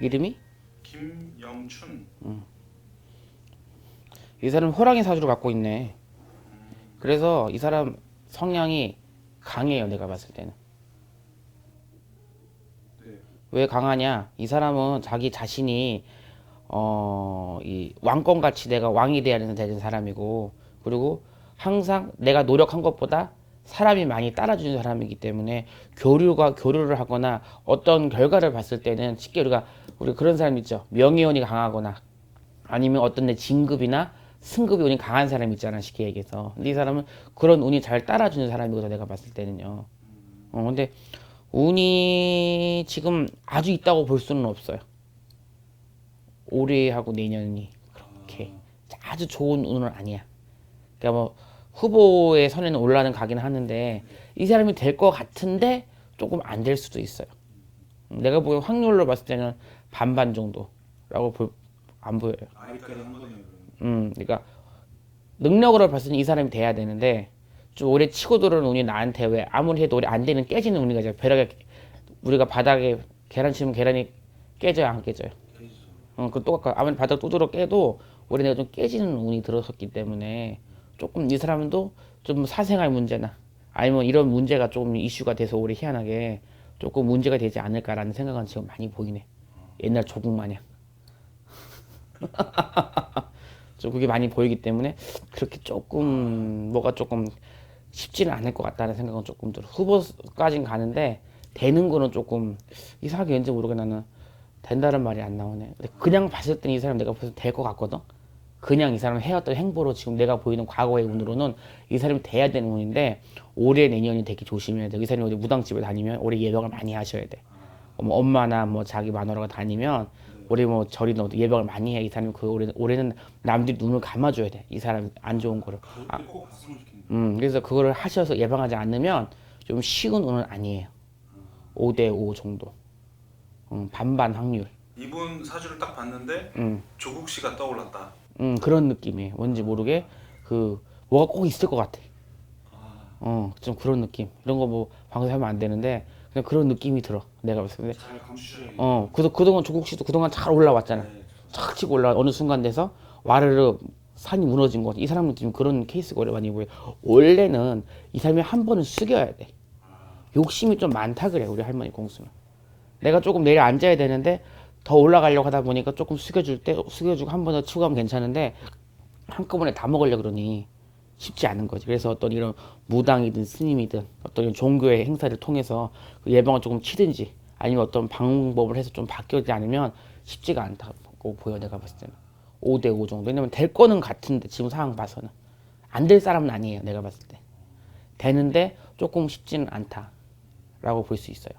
이름이 김영춘. 이 사람 호랑이 사주를 갖고 있네. 그래서 이 사람 성향이 강해요. 내가 봤을 때는. 네. 왜 강하냐? 이 사람은 자기 자신이 어, 이 왕권 같이 내가 왕이 돼야 되는 사람이고, 그리고 항상 내가 노력한 것보다 사람이 많이 따라주는 사람이기 때문에 교류가 교류를 하거나 어떤 결과를 봤을 때는 쉽게 우리가 우리 그런 사람 있죠. 명예운이 강하거나 아니면 어떤 내 진급이나 승급이 운이 강한 사람 있잖아 쉽게 얘기해서. 근데 이 사람은 그런 운이 잘 따라주는 사람이거든 내가 봤을 때는요. 어 근데 운이 지금 아주 있다고 볼 수는 없어요. 올해하고 내년이 그렇게 아주 좋은 운은 아니야. 그러니까 뭐 후보의 선에는 올라는 가긴 하는데 이 사람이 될 것 같은데 조금 안 될 수도 있어요. 내가 보기엔 확률로 봤을 때는 반반 정도라고 볼, 안 보여요. 음, 그러니까 능력으로 봤을 때 이 사람이 돼야 되는데 좀 오래 치고 들어오는 운이 나한테 왜 아무리 해도 오래 안 되는 깨지는 운이가 죠 벼락에 우리가 바닥에 계란 치면 계란이 깨져요 안 깨져요? 어, 그 똑같아. 아무리 바닥 두드러 깨도 올해 내가 좀 깨지는 운이 들어섰기 때문에 조금 이 사람도 좀 사생활 문제나 아니면 이런 문제가 조금 이슈가 돼서 올해 희한하게 조금 문제가 되지 않을까라는 생각은 지금 많이 보이네. 옛날 조국 마냥. 좀 그게 많이 보이기 때문에 그렇게 조금 뭐가 조금 쉽지는 않을 것 같다는 생각은 조금 들어. 후보까진 가는데 되는 거는 조금 이상하게 왠지 모르게 나는 된다는 말이 안 나오네. 근데 그냥 봤을 때는 이 사람 내가 때될것 같거든. 그냥 이 사람 해왔던 행보로 지금 내가 보이는 과거의 운으로는 이 사람이 돼야 되는 운인데 올해 내년이 되게 조심해야 돼. 이 사람이 어디 무당집에 다니면 올해 예방을 많이 하셔야 돼. 어, 뭐 엄마나 뭐 자기 마누라가 다니면 올해 뭐 절이나 어디 예방을 많이 해. 이 사람이 그 올해 올해는 남들이 눈을 감아줘야 돼. 이 사람 안 좋은 거를. 좋겠네요. 음, 그래서 그거를 하셔서 예방하지 않으면 좀 쉬운 운은 아니에요. 5대 5 정도. 음, 반반 확률. 이분 사주를 딱 봤는데 음. 조국 씨가 떠올랐다. 음 그런 느낌이에요. 뭔지 모르게 그 뭐가 꼭 있을 것 같아. 어 좀 그런 느낌. 이런 거 뭐 방송하면 안 되는데 그냥 그런 느낌이 들어. 내가 봤을 때. 잘 감추셔야겠네요. 어 그도 그동안 조국 씨도 그동안 잘 올라왔잖아. 네. 착 치고 올라 어느 순간 돼서 와르르 산이 무너진 거. 이 사람은 지금 그런 케이스가 많이 보여. 원래는 이 사람이 한 번은 숙여야 돼. 욕심이 좀 많다 그래 우리 할머니 공수는. 내가 조금 내려 앉아야 되는데 더 올라가려고 하다 보니까 조금 숙여줄 때 숙여주고 한 번 더 치고 가면 괜찮은데 한꺼번에 다 먹으려 그러니 쉽지 않은 거지. 그래서 어떤 이런 무당이든 스님이든 어떤 이런 종교의 행사를 통해서 그 예방을 조금 치든지 아니면 어떤 방법을 해서 좀 바뀌지 않으면 쉽지가 않다고 보여 내가 봤을 때는 5대 5 정도. 왜냐면 될 거는 같은데 지금 상황 봐서는 안 될 사람은 아니에요 내가 봤을 때 되는데 조금 쉽지는 않다라고 볼 수 있어요.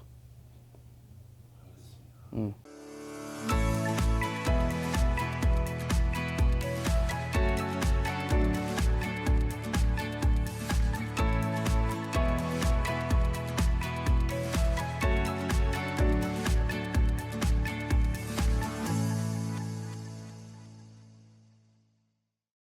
음.